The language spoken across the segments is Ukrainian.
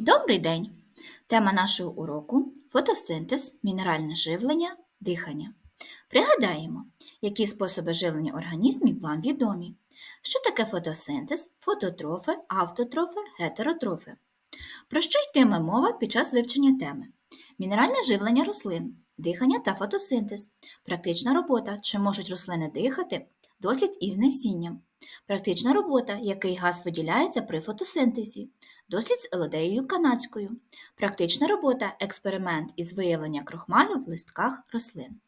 Добрий день! Тема нашого уроку фотосинтез, мінеральне живлення, дихання. Пригадаємо, які способи живлення організмів вам відомі. Що таке фотосинтез, фототрофи, автотрофи, гетеротрофи? Про що йтиме мова під час вивчення теми? Мінеральне живлення рослин, дихання та фотосинтез, практична робота, чи можуть рослини дихати, дослід із насінням, практична робота, який газ виділяється при фотосинтезі, дослід з елодеєю канадською, практична робота, експеримент із виявлення крохмалю в листках рослин.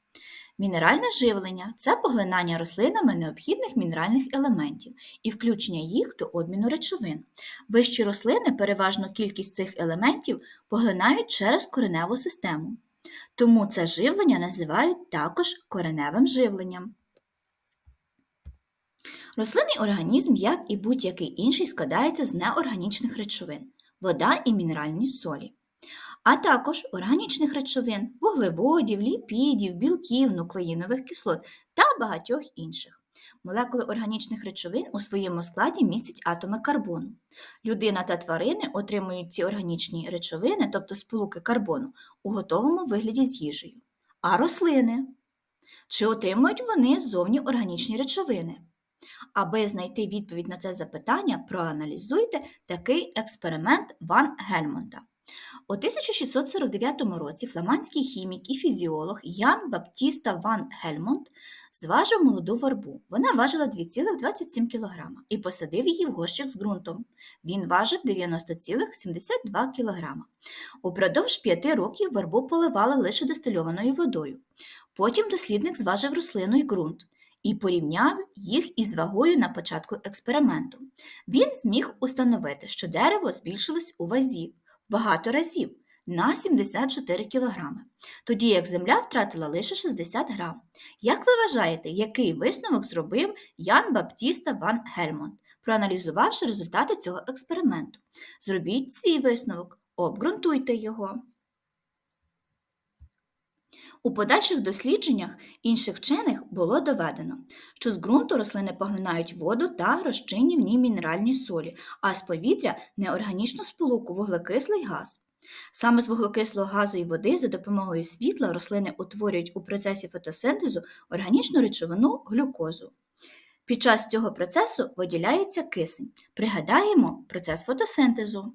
Мінеральне живлення це поглинання рослинами необхідних мінеральних елементів і включення їх до обміну речовин. Вищі рослини переважно кількість цих елементів поглинають через кореневу систему. Тому це живлення називають також кореневим живленням. Рослинний організм, як і будь-який інший, складається з неорганічних речовин вода і мінеральні солі, а також органічних речовин, вуглеводів, ліпідів, білків, нуклеїнових кислот та багатьох інших. Молекули органічних речовин у своєму складі містять атоми карбону. Людина та тварини отримують ці органічні речовини, тобто сполуки карбону, у готовому вигляді з їжею. А рослини? Чи отримують вони зовні органічні речовини? Аби знайти відповідь на це запитання, проаналізуйте такий експеримент Ван Гельмонта. У 1649 році фламандський хімік і фізіолог Ян Баптіста Ван Гельмонт зважив молоду вербу. Вона важила 2,27 кг і посадив її в горщик з ґрунтом. Він важив 90,72 кг. Упродовж п'яти років вербу поливали лише дистильованою водою. Потім дослідник зважив рослину і ґрунт і порівняв їх із вагою на початку експерименту. Він зміг установити, що дерево збільшилось у вазі багато разів на 74 кг, тоді як земля втратила лише 60 грам. Як ви вважаєте, який висновок зробив Ян Баптіста Ван Гельмонт, проаналізувавши результати цього експерименту? Зробіть свій висновок, обґрунтуйте його. У подальших дослідженнях інших вчених було доведено, що з ґрунту рослини поглинають воду та розчинні в ній мінеральні солі, а з повітря неорганічну сполуку вуглекислий газ. Саме з вуглекислого газу і води за допомогою світла рослини утворюють у процесі фотосинтезу органічну речовину глюкозу. Під час цього процесу виділяється кисень. Пригадаємо процес фотосинтезу.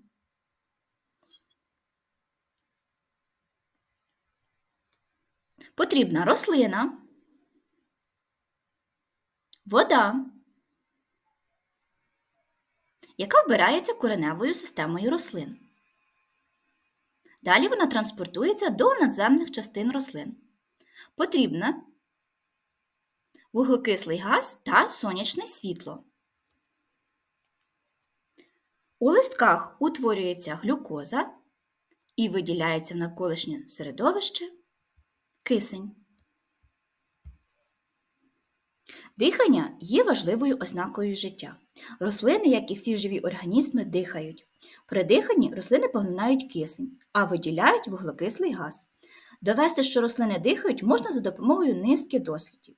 Потрібна рослина, вода, яка вбирається кореневою системою рослин. Далі вона транспортується до надземних частин рослин. Потрібна вуглекислий газ та сонячне світло. У листках утворюється глюкоза і виділяється в навколишнє середовище кисень. Дихання є важливою ознакою життя. Рослини, як і всі живі організми, дихають. При диханні рослини поглинають кисень, а виділяють вуглекислий газ. Довести, що рослини дихають, можна за допомогою низки дослідів.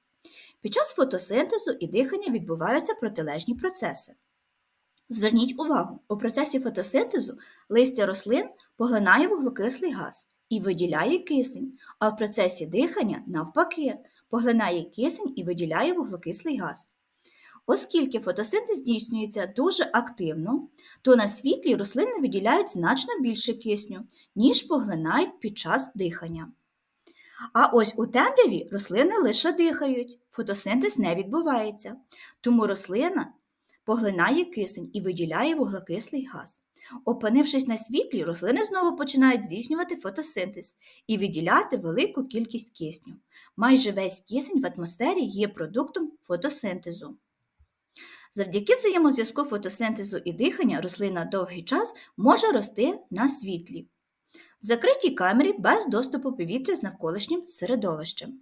Під час фотосинтезу і дихання відбуваються протилежні процеси. Зверніть увагу, у процесі фотосинтезу листя рослин поглинає вуглекислий газ і виділяє кисень, а в процесі дихання, навпаки, поглинає кисень і виділяє вуглекислий газ. Оскільки фотосинтез здійснюється дуже активно, то на світлі рослини виділяють значно більше кисню, ніж поглинають під час дихання. А ось у темряві рослини лише дихають, фотосинтез не відбувається, тому рослина поглинає кисень і виділяє вуглекислий газ. Опинившись на світлі, рослини знову починають здійснювати фотосинтез і виділяти велику кількість кисню. Майже весь кисень в атмосфері є продуктом фотосинтезу. Завдяки взаємозв'язку фотосинтезу і дихання рослина довгий час може рости на світлі, в закритій камері без доступу повітря з навколишнім середовищем.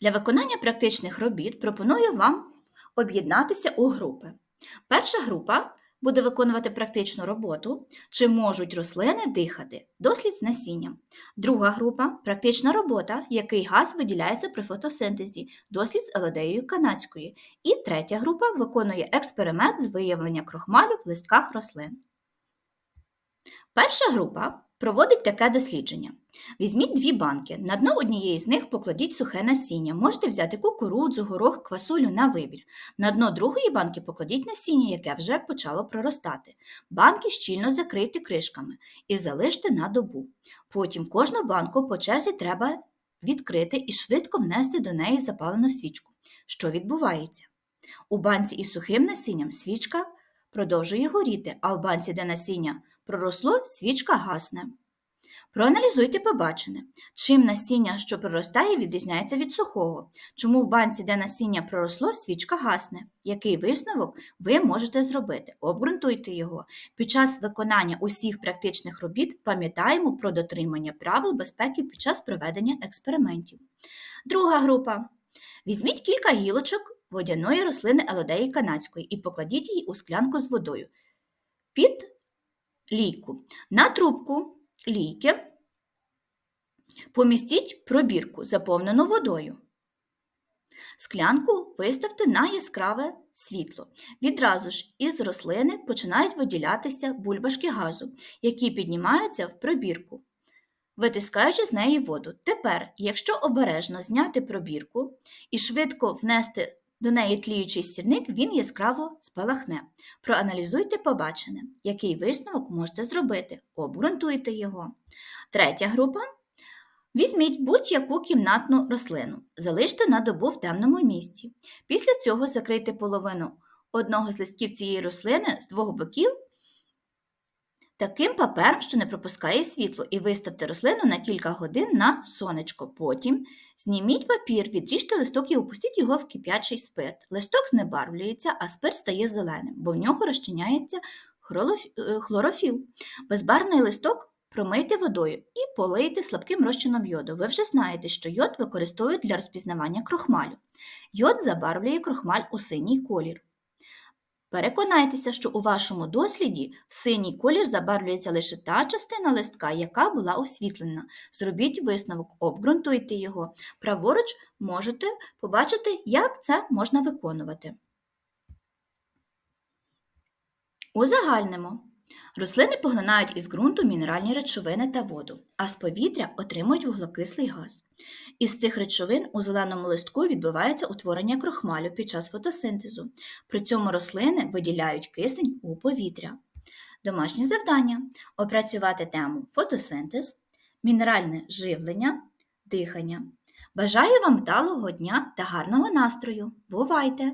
Для виконання практичних робіт пропоную вам об'єднатися у групи. Перша група буде виконувати практичну роботу, чи можуть рослини дихати, дослід з насінням. Друга група практична робота, який газ виділяється при фотосинтезі, дослід з елодеєю канадської. І третя група виконує експеримент з виявлення крохмалю в листках рослин. Перша група проводить таке дослідження. Візьміть дві банки. На дно однієї з них покладіть сухе насіння. Можете взяти кукурудзу, горох, квасолю на вибір. На дно другої банки покладіть насіння, яке вже почало проростати. Банки щільно закрийте кришками і залиште на добу. Потім кожну банку по черзі треба відкрити і швидко внести до неї запалену свічку. Що відбувається? У банці із сухим насінням свічка продовжує горіти, а в банці, де насіння проросло, свічка гасне. Проаналізуйте побачене, чим насіння, що проростає, відрізняється від сухого, чому в банці, де насіння проросло, свічка гасне. Який висновок ви можете зробити? Обґрунтуйте його. Під час виконання усіх практичних робіт пам'ятаємо про дотримання правил безпеки під час проведення експериментів. Друга група. Візьміть кілька гілочок водяної рослини елодеї канадської і покладіть її у склянку з водою під лійку. На трубку лійки помістіть пробірку, заповнену водою. Склянку виставте на яскраве світло. Відразу ж із рослини починають виділятися бульбашки газу, які піднімаються в пробірку, витискаючи з неї воду. Тепер, якщо обережно зняти пробірку і швидко внести до неї тліючий сірник, він яскраво спалахне. Проаналізуйте побачене, який висновок можете зробити, обґрунтуйте його. Третя група. Візьміть будь-яку кімнатну рослину, залиште на добу в темному місці. Після цього закрийте половину одного з листків цієї рослини з двох боків таким папером, що не пропускає світло, і виставте рослину на кілька годин на сонечко. Потім зніміть папір, відріжте листок і опустіть його в кип'ячий спирт. Листок знебарвлюється, а спирт стає зеленим, бо в нього розчиняється е, хлорофіл. Безбарвний листок промийте водою і полийте слабким розчином йоду. Ви вже знаєте, що йод використовують для розпізнавання крохмалю. Йод забарвлює крохмаль у синій колір. Переконайтеся, що у вашому досліді синій колір забарвлюється лише та частина листка, яка була освітлена. Зробіть висновок, обґрунтуйте його. Праворуч можете побачити, як це можна виконувати. Узагальнимо. Рослини поглинають із ґрунту мінеральні речовини та воду, а з повітря отримують вуглекислий газ. Із цих речовин у зеленому листку відбувається утворення крохмалю під час фотосинтезу. При цьому рослини виділяють кисень у повітря. Домашнє завдання опрацювати тему фотосинтез, мінеральне живлення, дихання. Бажаю вам вдалого дня та гарного настрою. Бувайте!